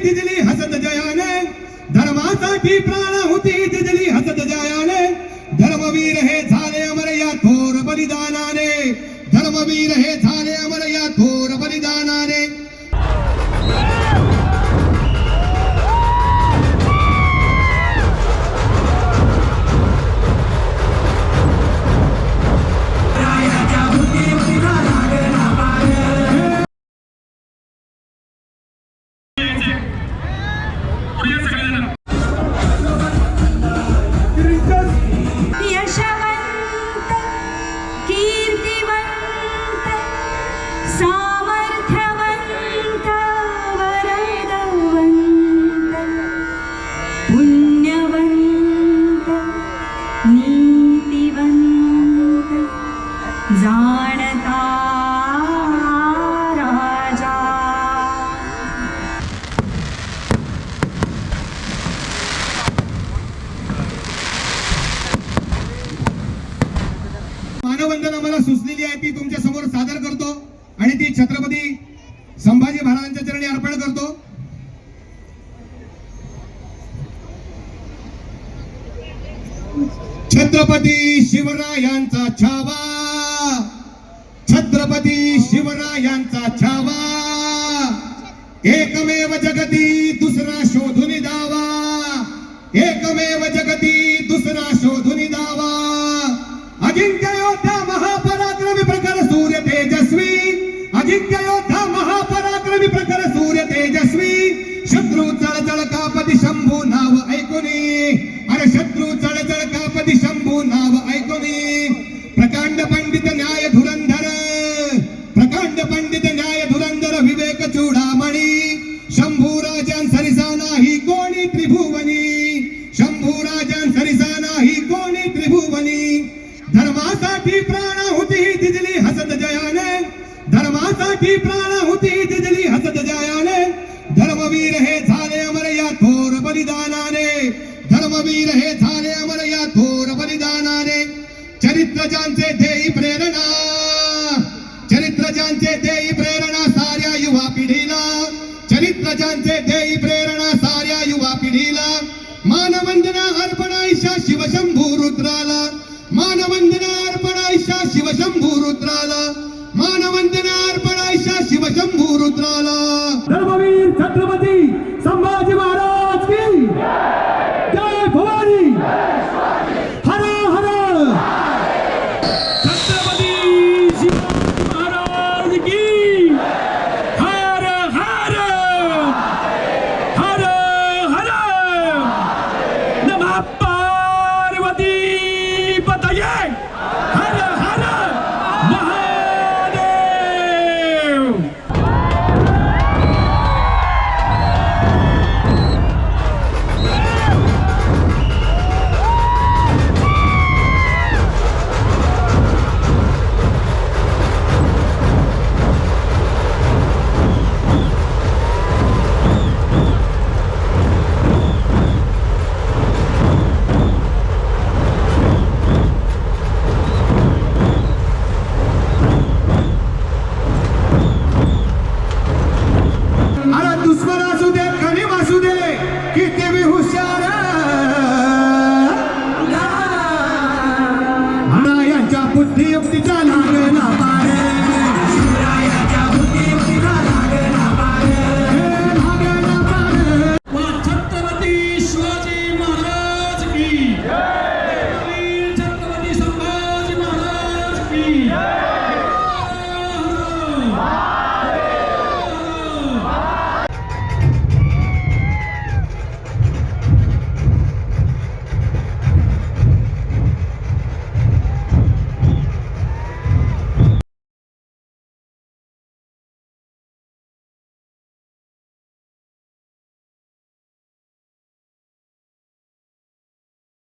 दिजली हसत जयाने. धर्मासाठी प्राणाहुती दिजली हसत जयाने. धर्मवीर हे झाले अमर या थोर बलिदानाने. धर्मवीर हे झाले अमर या थोर बलिदानाने. मानवंदना मला सुचलेली आहे ती तुमच्यासमोर सादर करतो आणि ती छत्रपती संभाजी महाराजांच्या चरणी अर्पण करतो. छत्रपती शिवरायांचा छावा! छत्रपती शिवरायांचा छावा. एकमेव जगती दुसरा शोधून दावा एकमेव जगती दुसरा शोधून दावा अजिंक्य योद्धा महापराक्रमी प्रखर सूर्य तेजस्वी. अजिंक्य योद्धा महापराक्रमी प्रखर सूर्य तेजस्वी. शत्रू चळचळ कापदी शंभू नाव ऐकुनी. अरे शत्रू चळचळ कापदी शंभू नाव ऐकुनी. प्रकांड पंडित न्याय ती प्राण होती दिजली हसत जयाने धर्मवीर हे झाले अमर या थोर बलिदानाने. धर्मवीर हे झाले अमर या थोर बलिदानाने. चरित्रजांचे देई प्रेरणा. चरित्रजांचे देई प्रेरणा साऱ्या युवा पिढीला. चरित्रजांचे देई प्रेरणा साऱ्या युवा पिढीला. मानवंदना अर्पण ऐशा शिवशंभू रुद्राला. मानवंदना अर्पण ऐशा शिवशंभू रुद्राला. मानवंदना अर्पण তালা